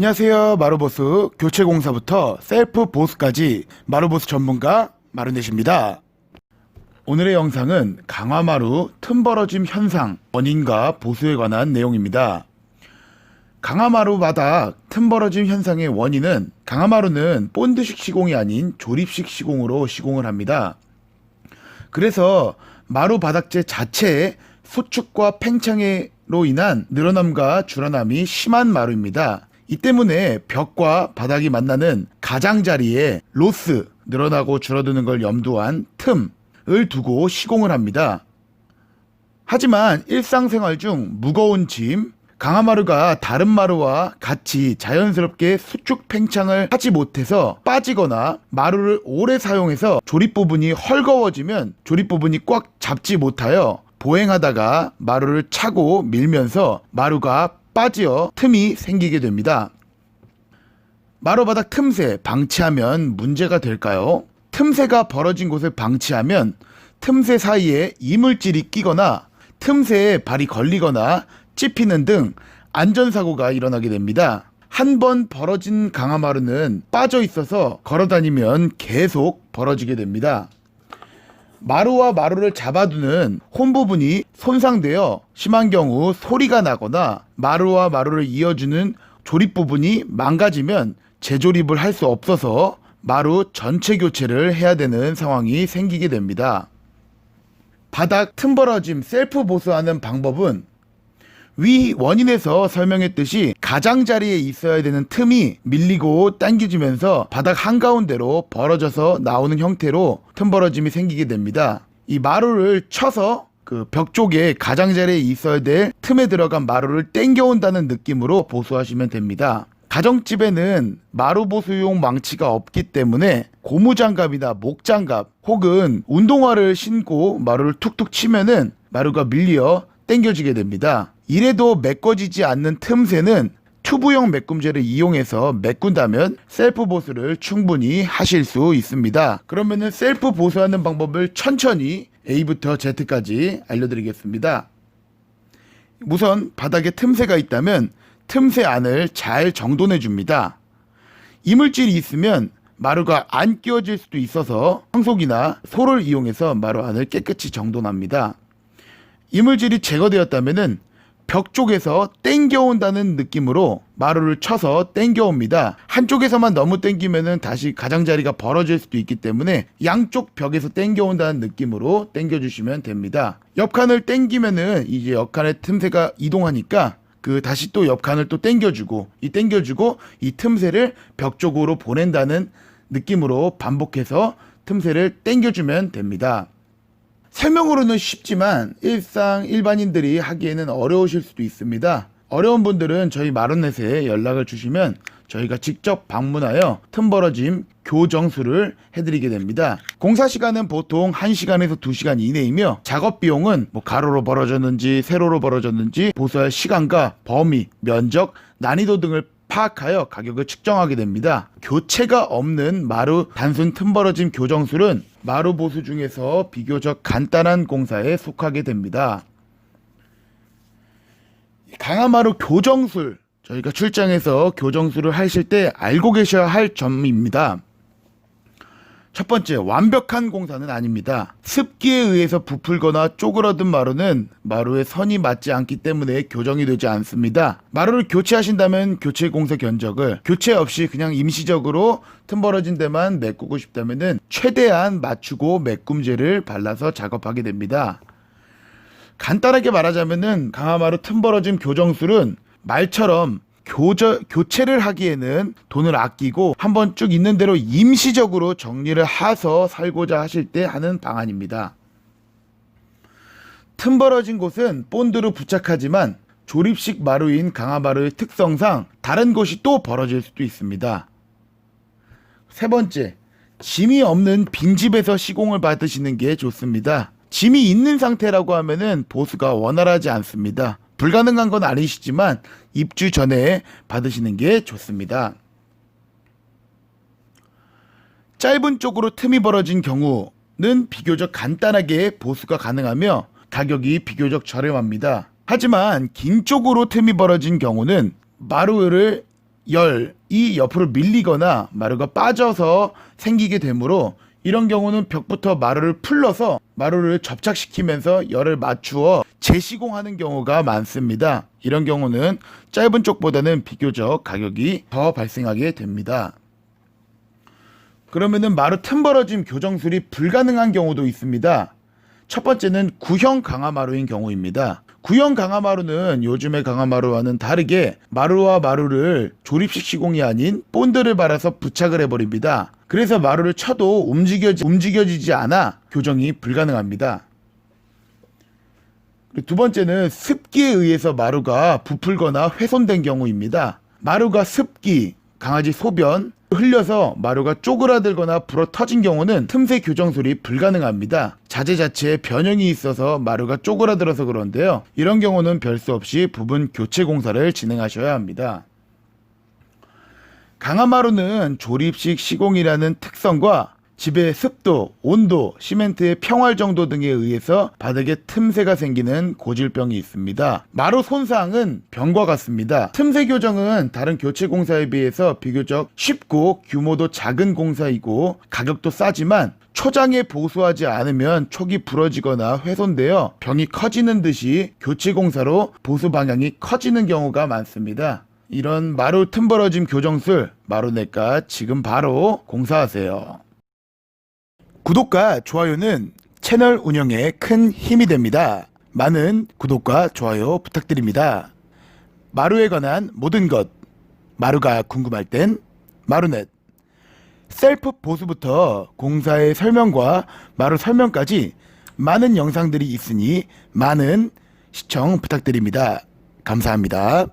안녕하세요. 마루보스 교체공사부터 셀프 보스까지 마루보스 전문가 마루넷입니다. 오늘의 영상은 강화마루 틈벌어짐 현상 원인과 보수에 관한 내용입니다. 강화마루 바닥 틈벌어짐 현상의 원인은 강화마루는 본드식 시공이 아닌 조립식 시공으로 시공을 합니다. 그래서 마루 바닥재 자체의 수축과 팽창으로 인한 늘어남과 줄어남이 심한 마루입니다. 이 때문에 벽과 바닥이 만나는 가장자리에 로스, 늘어나고 줄어드는 걸 염두한 틈을 두고 시공을 합니다. 하지만 일상생활 중 무거운 짐, 강화마루가 다른 마루와 같이 자연스럽게 수축 팽창을 하지 못해서 빠지거나 마루를 오래 사용해서 조립 부분이 헐거워지면 조립 부분이 꽉 잡지 못하여 보행하다가 마루를 차고 밀면서 마루가 빠지어 틈이 생기게 됩니다. 마루 바닥 틈새 방치하면 문제가 될까요? 틈새가 벌어진 곳을 방치하면 틈새 사이에 이물질이 끼거나 틈새에 발이 걸리거나 찝히는 등 안전사고가 일어나게 됩니다. 한 번 벌어진 강화마루는 빠져 있어서 걸어 다니면 계속 벌어지게 됩니다. 마루와 마루를 잡아두는 홈 부분이 손상되어 심한 경우 소리가 나거나 마루와 마루를 이어주는 조립 부분이 망가지면 재조립을 할 수 없어서 마루 전체 교체를 해야 되는 상황이 생기게 됩니다. 바닥 틈 벌어짐 셀프 보수하는 방법은 위 원인에서 설명했듯이 가장자리에 있어야 되는 틈이 밀리고 당겨지면서 바닥 한가운데로 벌어져서 나오는 형태로 틈 벌어짐이 생기게 됩니다. 이 마루를 쳐서 그 벽 쪽에 가장자리에 있어야 될 틈에 들어간 마루를 당겨온다는 느낌으로 보수하시면 됩니다. 가정집에는 마루 보수용 망치가 없기 때문에 고무장갑이나 목장갑 혹은 운동화를 신고 마루를 툭툭 치면은 마루가 밀려 당겨지게 됩니다. 이래도 메꿔지지 않는 틈새는 튜브형 메꿈제를 이용해서 메꾼다면 셀프 보수를 충분히 하실 수 있습니다. 그러면은 셀프 보수하는 방법을 천천히 A부터 Z까지 알려드리겠습니다. 우선 바닥에 틈새가 있다면 틈새 안을 잘 정돈해 줍니다. 이물질이 있으면 마루가 안 끼워질 수도 있어서 청소기나 소를 이용해서 마루 안을 깨끗이 정돈합니다. 이물질이 제거되었다면은 벽 쪽에서 땡겨온다는 느낌으로 마루를 쳐서 땡겨옵니다. 한쪽에서만 너무 땡기면은 다시 가장자리가 벌어질 수도 있기 때문에 양쪽 벽에서 땡겨온다는 느낌으로 땡겨주시면 됩니다. 옆칸을 땡기면은 이제 옆칸의 틈새가 이동하니까 그 다시 또 옆칸을 또 땡겨주고 이 땡겨주고 이 틈새를 벽 쪽으로 보낸다는 느낌으로 반복해서 틈새를 땡겨주면 됩니다. 설명으로는 쉽지만 일상 일반인들이 하기에는 어려우실 수도 있습니다. 어려운 분들은 저희 마론넷에 연락을 주시면 저희가 직접 방문하여 틈벌어짐 교정수를 해드리게 됩니다. 공사 시간은 보통 1시간에서 2시간 이내이며 작업 비용은 뭐 가로로 벌어졌는지 세로로 벌어졌는지 보수할 시간과 범위, 면적, 난이도 등을 파악하여 가격을 측정하게 됩니다. 교체가 없는 마루 단순 틈벌어짐 교정술은 마루 보수 중에서 비교적 간단한 공사에 속하게 됩니다. 강화마루 교정술 저희가 출장에서 교정술을 하실 때 알고 계셔야 할 점입니다. 첫 번째, 완벽한 공사는 아닙니다. 습기에 의해서 부풀거나 쪼그러든 마루는 마루에 선이 맞지 않기 때문에 교정이 되지 않습니다. 마루를 교체하신다면 교체 공사 견적을 교체 없이 그냥 임시적으로 틈 벌어진 데만 메꾸고 싶다면 최대한 맞추고 메꿈제를 발라서 작업하게 됩니다. 간단하게 말하자면은 강화마루 틈 벌어진 교정술은 말처럼 교저, 교체를 하기에는 돈을 아끼고 한번 쭉 있는 대로 임시적으로 정리를 해서 살고자 하실 때 하는 방안입니다. 틈 벌어진 곳은 본드로 부착하지만 조립식 마루인 강화마루의 특성상 다른 곳이 또 벌어질 수도 있습니다. 세 번째, 짐이 없는 빈집에서 시공을 받으시는 게 좋습니다. 짐이 있는 상태라고 하면은 보수가 원활하지 않습니다. 불가능한 건 아니시지만 입주 전에 받으시는 게 좋습니다. 짧은 쪽으로 틈이 벌어진 경우는 비교적 간단하게 보수가 가능하며 가격이 비교적 저렴합니다. 하지만 긴 쪽으로 틈이 벌어진 경우는 마루를 열이 옆으로 밀리거나 마루가 빠져서 생기게 되므로 이런 경우는 벽부터 마루를 풀러서 마루를 접착시키면서 열을 맞추어 재시공하는 경우가 많습니다. 이런 경우는 짧은 쪽보다는 비교적 가격이 더 발생하게 됩니다. 그러면은 마루 틈벌어짐 교정술이 불가능한 경우도 있습니다. 첫 번째는 구형 강화마루인 경우입니다. 구형 강화마루는 요즘의 강화마루와는 다르게 마루와 마루를 조립식 시공이 아닌 본드를 발라서 부착을 해버립니다. 그래서 마루를 쳐도 움직여지, 움직여지지 않아 교정이 불가능합니다. 두 번째는 습기에 의해서 마루가 부풀거나 훼손된 경우입니다. 마루가 습기, 강아지 소변, 흘려서 마루가 쪼그라들거나 불어 터진 경우는 틈새 교정술이 불가능합니다. 자재 자체에 변형이 있어서 마루가 쪼그라들어서 그런데요. 이런 경우는 별수 없이 부분 교체 공사를 진행하셔야 합니다. 강화마루는 조립식 시공이라는 특성과 집의 습도, 온도, 시멘트의 평활 정도 등에 의해서 바닥에 틈새가 생기는 고질병이 있습니다. 마루 손상은 병과 같습니다. 틈새 교정은 다른 교체 공사에 비해서 비교적 쉽고 규모도 작은 공사이고 가격도 싸지만 초장에 보수하지 않으면 촉이 부러지거나 훼손되어 병이 커지는 듯이 교체 공사로 보수 방향이 커지는 경우가 많습니다. 이런 마루 틈벌어짐 교정술 마루내과 지금 바로 공사하세요. 구독과 좋아요는 채널 운영에 큰 힘이 됩니다. 많은 구독과 좋아요 부탁드립니다. 마루에 관한 모든 것, 마루가 궁금할 땐 마루넷. 셀프 보수부터 공사의 설명과 마루 설명까지 많은 영상들이 있으니 많은 시청 부탁드립니다. 감사합니다.